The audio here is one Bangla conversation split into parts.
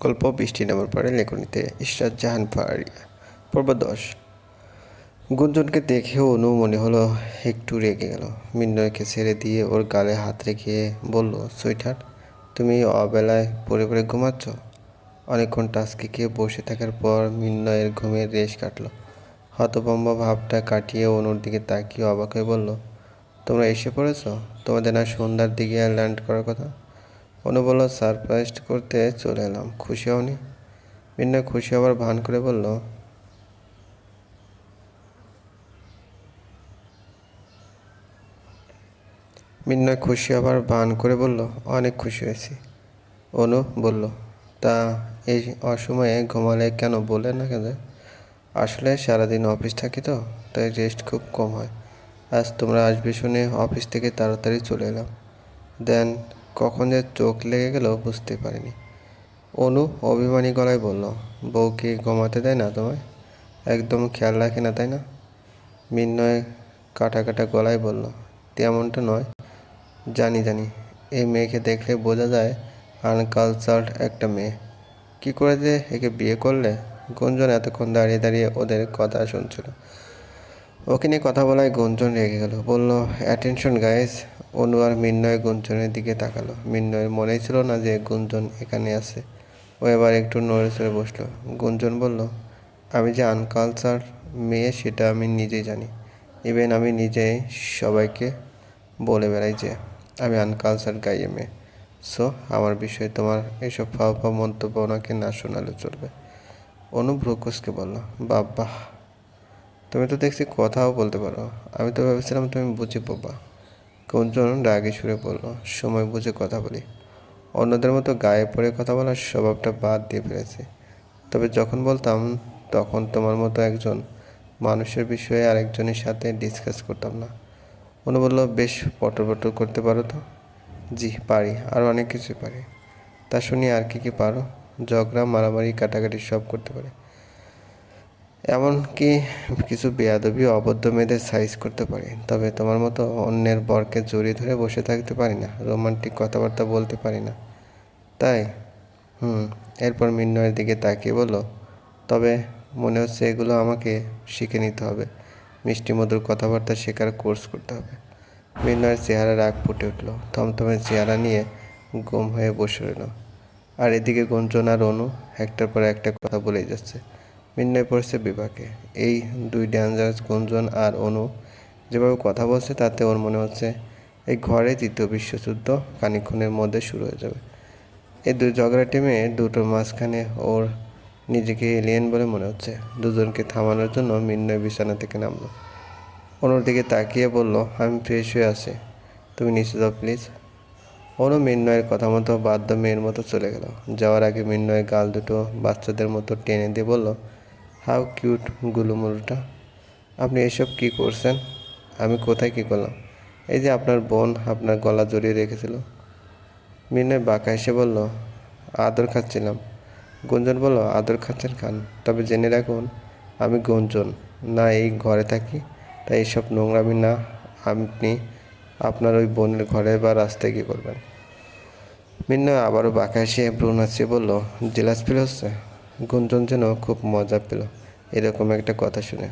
গল্প বৃষ্টি নামার পরে লেখনীতে ইশরাত জাহান পাহাড়িয়া পর্ব দশ। গুঞ্জনকে দেখেও অনু মনে হলো একটু রেগে গেল। মিন্নয়কে ছেড়ে দিয়ে ওর গালে হাত রেখে বলল সুইটার তুমি অবেলায় পরে পরে ঘুমাচ্ছ? অনেকক্ষণ টাস্কি খেয়ে বসে থাকার পর মিন্নয়ের ঘুমের রেশ কাটলো। হতভম্ব ভাবটা কাটিয়ে অনুর দিকে তাকিয়ে অবাক হয়ে বলল, তোমরা এসে পড়েছ? তোমাদের না সন্ধ্যার দিকে ল্যান্ড করার কথা? অনু বলল সারপ্রাইজ করতে চলে এলাম। খুশি হওনি? মিন্নয় খুশি হবার ভান করে বলল মিন্নয় খুশি হবার ভান করে বলল, অনেক খুশি হয়েছি। অনু বলল, তা এই অসময়ে ঘুমালে কেন বলে না কেন? আসলে সারাদিন অফিস থাকি তো, তাই রেস্ট খুব কম হয়। আজ তোমরা আসবে শুনে অফিস থেকে তাড়াতাড়ি চলে এলাম। দেন কখন যে চোখ লেগে গেল বুঝতে পারিনি। অনু অভিমানী গলায় বলল, বউ কি ঘুমাতে দেয় না তোমায়? একদম খেয়াল রাখে না, তাই না? মিন্নয় কাটা কাটা গলায় বলল, তেমনটা নয়। জানি জানি। এই মেয়েকে দেখলে বোঝা যায় আনকালচার্ড একটা মেয়ে। কি করে যে একে বিয়ে করলে? গুঞ্জন এতক্ষণ দাঁড়িয়ে দাঁড়িয়ে ওদের কথা শুনছিল। ওকে নিয়ে কথা বলায় গুঞ্জন রেগে গেল। বলল অ্যাটেনশন গাইস অনু আর মিন্নয় গুঞ্জনের দিকে তাকালো। মিন্নয়ের মনেই ছিল না যে গুঞ্জন এখানে আছে। ও এবার একটু নড়ে চড়ে বসল। গুঞ্জন বলল, আমি যে আনকালচার মেয়ে, সেটা আমি নিজেই জানি। ইভেন আমি নিজেই সবাইকে বলে বেড়াই যে আমি আনকালচার গাইয়ে মেয়ে। সো আমার বিষয়ে তোমার এসব ফাও ফাও মন্তব্য ওনাকে না শোনালে চলবে। অনু বলল বাবা তুমি তো দেখছি কথাও বলতে পারো। আমি তো ভেবেছিলাম তুমি বুঝে পাবা কোনজন রাগে সুরে বলল, সময় বুঝে কথা বলি। অন্যদের মতো গায়ে পড়ে কথা বলার স্বভাবটা বাদ দিয়ে ফেলেছি। তবে যখন বলতাম, তখন তোমার মতো একজন মানুষের বিষয়ে আরেকজনের সাথে ডিসকাস করতাম না। অনু বলল, বেশ পটর পটর করতে পারো তো? জি, পারি, আর অনেক কিছু পারি। তা শুনি আর কি কি পারো? ঝগড়া, মারামারি, কাটাকাটি সব করতে পারে। এমনকি কিছু বেয়াদবি অবদ্ধ মেয়েদের সাইজ করতে পারি। তবে তোমার মতো অন্যের বরকে জড়িয়ে ধরে বসে থাকতে পারি না রোমান্টিক কথাবার্তা বলতে পারি না। তাই? হুম, এরপর মিন্নয়ের দিকে তাকিয়ে বলল, তবে মনে হচ্ছে এগুলো আমাকে শিখে নিতে হবে। মিষ্টি মধুর কথাবার্তা শেখার কোর্স করতে হবে। মিন্নয়ের চেহারা রাগ ফুটে উঠল। থমথমে চেহারা নিয়ে গুম হয়ে বসে রইল। আর এদিকে গুঞ্জন আর অনু একটার পর একটা কথা বলেই যাচ্ছে। মিন্নয় পড়ছে বিভাগে এই দুই ডেঞ্জারাস গুঞ্জন আর অনু যেভাবে কথা বলছে, তাতে ওর মনে হচ্ছে এই ঘরে তৃতীয় বিশ্বযুদ্ধ খানিক্ষণের মধ্যে শুরু হয়ে যাবে। এই দুই ঝগড়া টিমে দুটোর মাঝখানে ওর নিজেকে এলিয়েন বলে মনে হচ্ছে। দুজনকে থামানোর জন্য মিন্নয় বিছানা থেকে নামলো। অনুর দিকে তাকিয়ে বলল, আমি ফ্রেশ হয়ে আছি। তুমি নিচে যাও প্লিজ? অনু মিন্নয়ের কথা মতো বাধ্য মেয়ের মতো চলে গেল। যাওয়ার আগে মিন্নয় গাল দুটো বাচ্চাদের মতো টেনে দিয়ে বলল হাউ কিউট গুলুমুলুটা আপনি এসব কি করছেন? আমি কোথায় কি করলাম? এই যে আপনার বোন আপনার গলা জড়িয়ে রেখেছিল। মিন্নয় বাঁকা এসে বলল, আদর খাচ্ছিলাম। গুঞ্জন বলল, আদর খাচ্ছেন খান তবে জেনে রাখুন, আমি গুঞ্জন, না এই ঘরে থাকি। তাই এইসব নোংরামি না, আপনি আপনার ওই বোনের ঘরে বা রাস্তায় কী করবেন? মিন্নয় আবারও বাঁকা এসে ভ্রু নাচিয়ে বলল, জেলাস ফিল হচ্ছে গুঞ্জন যেন খুব মজা পেল। এরকম একটা কথা শুনে।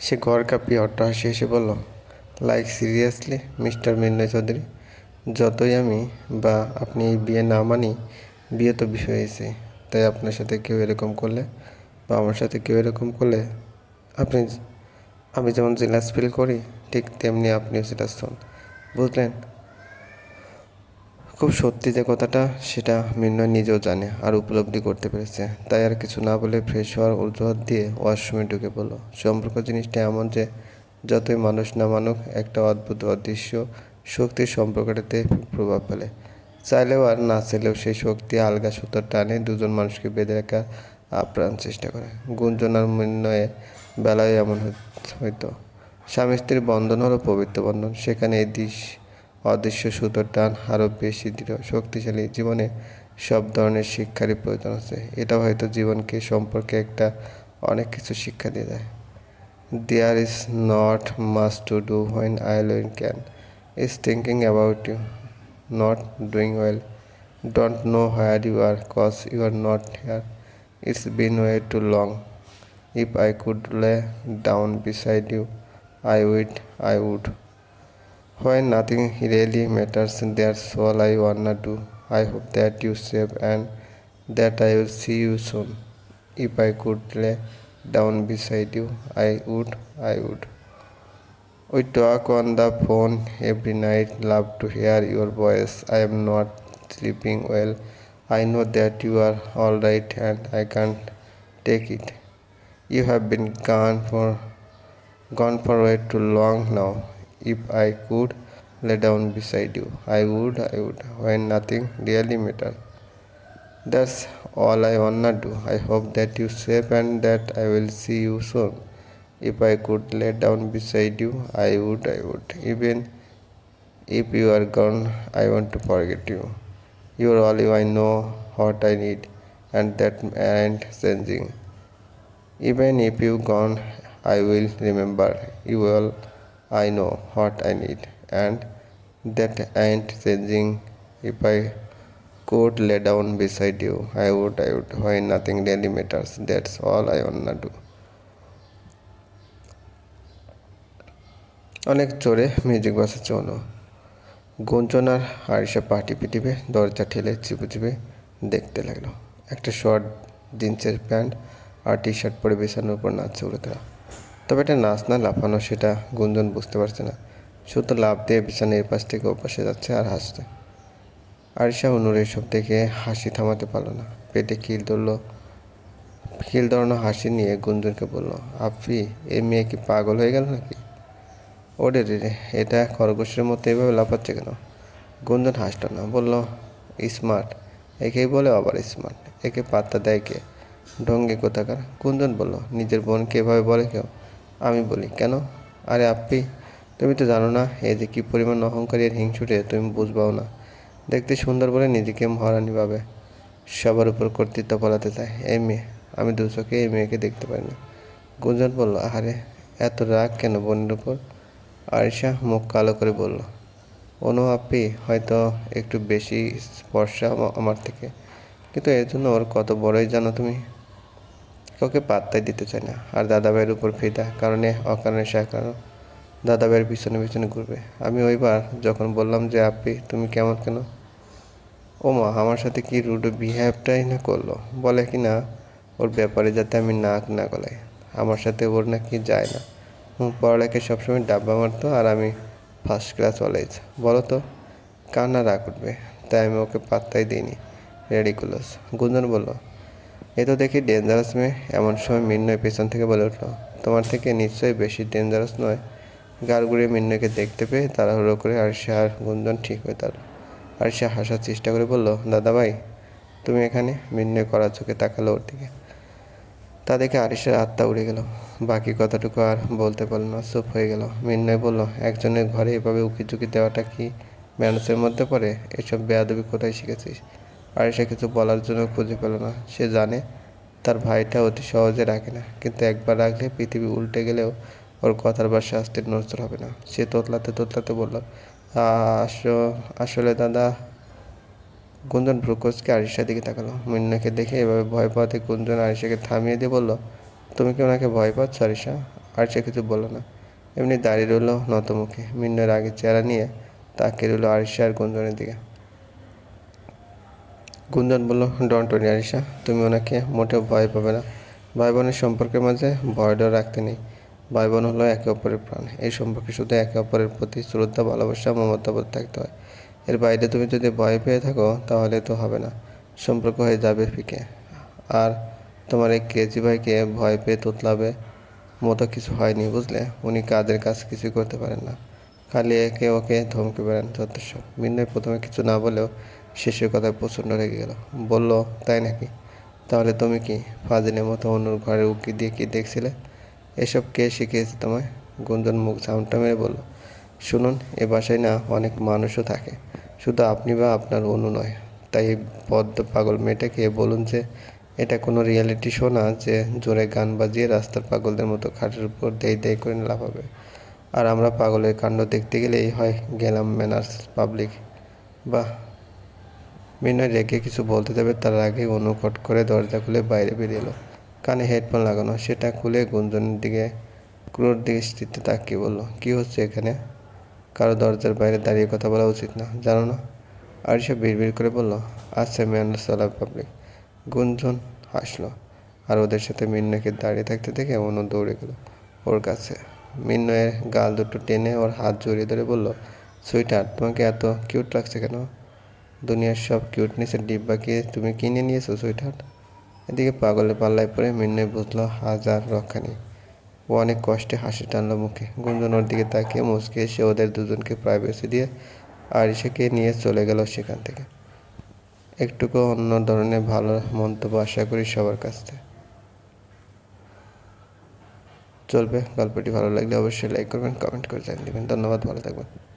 সে ঘর কাঁপিয়ে অট্ট হাসি এসে বলল, like, seriously, mister Minnoy Chowdhury, যতই আমি বা আপনি এই বিয়ে না মানি, বিয়ে তো বিষয় হয়েছে। তাই আপনার সাথে কেউ এরকম করলে বা আমার সাথে কেউ এরকম করলে আপনি আমি যেমন জেলাস ফিল করি, ঠিক তেমনি আপনিও হন। বুঝলেন? খুব সত্যি যে কথাটা, সেটা মিন্নয় নিজেও জানে আর উপলব্ধি করতে পেরেছে। তাই আর কিছু না বলে ফ্রেশ হওয়ার অজুহাত দিয়ে ওয়াশরুমে ঢুকে পড়ল। সম্পর্ক জিনিসটা এমন যে, যতই মানুষ না মানুক, একটা অদ্ভুত অদৃশ্য শক্তির সম্পর্কটাতে প্রভাব ফেলে। চাইলেও আর না চাইলেও সেই শক্তি আলগা সুতোর টানে দুজন মানুষকে বেঁধে রাখার আপ্রাণ চেষ্টা করে। গুঞ্জন আর মিন্নয়ের বেলায় এমন হইতো স্বামী স্ত্রীর বন্ধন হলো পবিত্র বন্ধন। সেখানে এই দিশ অদৃশ্য সুতোর টান আরও বেশি দৃঢ় শক্তিশালী জীবনে সব ধরনের শিক্ষারই প্রয়োজন আছে। এটা হয়তো জীবনকে সম্পর্কে একটা অনেক কিছু শিক্ষা দিয়ে দেয়। There is not much to do when I lonely can is thinking about you not doing well don't know where you are cause you are not here it's been way too long if I could lay down beside you I would, I would. When nothing really matters, that's all I wanna do. I hope that you safe and that I will see you soon. If I could lay down beside you, I would, I would. We talk on the phone every night. Love to hear your voice. I am not sleeping well. I know that you are all right and I can't take it. You have been gone for gone for way too long now. If I could lay down beside you, I would, I would, when nothing really matters. That's all I wanna do. I hope that you safe and that I will see you soon. If I could lay down beside you, I would, I would. Even if you are gone, I want to forget you. You are all I know what I need, and that ain't changing. Even if you gone, I will remember you all I know what I need, and that ain't changing. If I could lay down beside you, I would, I would. When nothing really matters, that's all I wanna do. অনেক জোরে মিউজিক বাজাচ্ছে অনু গুঞ্জন আর আরিসা পাটি পিটিবে দরজা ঠেলে চিপে চিপে দেখতে লাগল একটা শর্ট জিন্সের প্যান্ট আর টি শার্ট পরে বিছানোর উপর নাচছে তারা তবে এটা নাচ না, লাফানো সেটা গুঞ্জন বুঝতে পারছে না। শুধু লাভ দিয়ে বিছানার পাশ থেকে ওপাশে যাচ্ছে আর হাসছে। আরিসা অনুর এসব দেখে হাসি থামাতে পারল না। পেটে কিল ধরলো কিল ধরানো হাসি নিয়ে গুঞ্জনকে বলল, আপনি এই মেয়ে কি পাগল হয়ে গেল নাকি? ওরে রে রে এটা খরগোশের মতো এভাবে লাফাচ্ছে কেন? গুঞ্জন হাসলো না, বলল, স্মার্ট, একেই বলে আবার স্মার্ট, একে পাত্তা দেয় কে? ঢঙ্গে কোথাকার? গুঞ্জন বলল, নিজের বোনকে এভাবে বলে কেউ? আমি বলি, কেন? আরে আপ্পি তুমি তো জানো না, এই যে কী পরিমাণ অহংকারী আর হিংসুটে, তুমি বুঝবাও না। দেখতে সুন্দর বলে নিজেকে মহারানি ভাবে সবার উপর কর্তৃত্ব ফলাতে চায়। এই মেয়ে, আমি দু চোখে এই মেয়েকে দেখতে পারি না গুঞ্জন বলল আরে এত রাগ কেন বোনের উপর? আরিশা মুখ কালো করে বলল, অনু আপি, হয়তো একটু বেশি স্পর্শা আমার থেকে। কিন্তু এর জন্য ওর কত বড়ই জানো তুমি? কাউকে পাত্তাই দিতে চায় না। আর দাদাভাইয়ের উপর ফিদা, কারণে অকারণে সে কারণ দাদাভাইয়ের পিছনে পিছনে ঘুরবে। আমি ওইবার যখন বললাম যে, আপি, তুমি কেমন কেন? ও মা, আমার সাথে কি রুড বিহেভটাই না করল? বলে কি না, ওর ব্যাপারে যাতে আমি নাক না গলাই আমার সাথে ওর নাকি যায় না। হুম পড়ালেখা সবসময় ডাব্বা মারতো আর আমি ফার্স্ট ক্লাস কলেজ বলো তো কান্না রাগ উঠবে? তাই আমি ওকে পাত্তাই দিইনি। রেডিকুলাস গুঞ্জন বলল এ তো দেখি ডেঞ্জারাস মেয়ে। এমন সময় মিন্নয় পেছন থেকে বলে উঠল, তোমার থেকে নিশ্চয়ই বেশি ডেঞ্জারাস নয়। গাড় ঘুরিয়ে মিন্নয়কে দেখতে পেয়ে তাড়াহুড়ো করে আরশা আর গুঞ্জন ঠিক হয়ে তার আর আরশা হাসার চেষ্টা করে বলল, দাদা ভাই, তুমি এখানে? মিন্নয় করার চোখে তাকালো ওর দিকে। তা দেখে আরিসের আত্মা উড়ে গেল। বাকি কথাটুকু আর বলতে পারল না, চুপ হয়ে গেল। মিন্নয় বলল, একজনের ঘরে এভাবে উকি ঝুঁকি দেওয়াটা কি ম্যানুসের মধ্যে পড়ে? এসব বেয়াদবি কোথায় শিখেছিস? আরিসা কিছু বলার জন্য খুঁজে পেল না। সে জানে তার ভাইটা অতি সহজে রাখে না, কিন্তু একবার রাখলে পৃথিবী উল্টে গেলেও ওর কথার বা শাস্তির নজর হবে না। সে তোতলাতে তোতলাতে বলল, "আস- আসলে দাদা। গুঞ্জন ভ্রুকোচকে আরিশার দিকে তাকালো। মিন্নাকে দেখে এভাবে ভয় পাওয়াতে গুঞ্জন আরিশাকে থামিয়ে দিয়ে বলল, তুমি কি ওনাকে ভয় পাচ্ছ আরিশা আরিশা কিছু বলল না। এমনি দাঁড়িয়ে রইল নতমুখে মিন্নার আগে চেহারা নিয়ে তাকিয়ে রইল আরিশা আর গুঞ্জনের দিকে। গুঞ্জন বলল ডন্ট ওরি আরিশা তুমি ওনাকে মোটেও ভয় পাবে না। ভাই বোনের সম্পর্কের মাঝে ভয় ডর রাখতে নেই। ভাই বোন হলো একে অপরের প্রাণ। এই সম্পর্কে শুধু একে অপরের প্রতি শ্রদ্ধা, ভালোবাসা মমতাবোধ থাকতে হয়। এর বাইরে তুমি যদি ভয় পেয়ে থাকো, তাহলে তো হবে না। সম্পর্ক হয়ে যাবে ফিকে। আর তোমার এই কেজি ভাইকে ভয় পেয়ে তোতলাবে মতো কিছু হয়নি, বুঝলে? উনি কাজের কাজ কিছুই করতে পারেন না। খালি একে ওকে ধমকে বেড়ান যথেষ্ট মিন্নয় প্রথমে কিছু না বলেও শেষের কথায় প্রচণ্ড রেগে গেল। বলল, তাই নাকি? তাহলে তুমি কি ফাজিলের মতো অন্যর ঘরে উকি দিয়ে কি দেখছিলে? এসব কে শিখিয়েছে তোমায়? গুঞ্জন মুখ ঝামটা মেরে বলল, শুনুন, এ বাসায় না অনেক মানুষও থাকে। শুধু আপনি বা আপনার অনু নয়। তাই এই বদ্ধ পাগল মেয়েটাকে বলুন যে, এটা কোনো রিয়েলিটি শো না যে জোরে গান বাজিয়ে রাস্তার পাগলদের মতো খাটের উপর দেই দেই করে লাফাবে। আর আমরা পাগলের কাণ্ড দেখতে গেলেই হয় গেলাম ম্যানার্স পাবলিক। বাহ মিনয় রেগে কিছু বলতে যাবে তার আগে অনুকট করে দরজা খুলে বাইরে বেরিয়ে এলো। কানে হেডফোন লাগানো, সেটা খুলে গুঞ্জনের দিকে ক্রোধ দৃষ্টিতে তাকিয়ে বলল, কি হচ্ছে এখানে? কারও দরজার বাইরে দাঁড়িয়ে কথা বলা উচিত না, জানো না? আর আরিশা বিড়বিড় করে বলল আচ্ছা ম্যান্ডার সালাম পাবলিক। গুঞ্জন হাসলো, আর ওদের সাথে মিন্নয়কে দাঁড়িয়ে থাকতে দেখে অনু দৌড়ে গেল ওর কাছে। মিন্নয়ের গাল দুটো টেনে ওর হাত জড়িয়ে ধরে বলল, সুইটার, তোমাকে এত কিউট লাগছে কেন? দুনিয়ার সব কিউটনেসের ডিব্বাকে তুমি কিনে নিয়েছো সুইটার এদিকে পাগলের পাল্লায় পড়ে মিন্নয় বুঝলো হাজার রক্ষা নেই ও অনেক কষ্টে হাসি টানলো মুখে। গুঞ্জন ওর দিকে তাকিয়ে মুচকে এসে ওদের দুজনকে প্রাইভেসি দিয়ে আরিশাকে নিয়ে চলে গেল সেখান থেকে। একটুকু অন্য ধরনের ভালো মন্তব্য আশা করি সবার কাছ থেকে। চলবে। গল্পটি ভালো লাগলে অবশ্যই লাইক করবেন কমেন্ট করে জানিয়ে দেবেন। ধন্যবাদ, ভালো থাকবেন।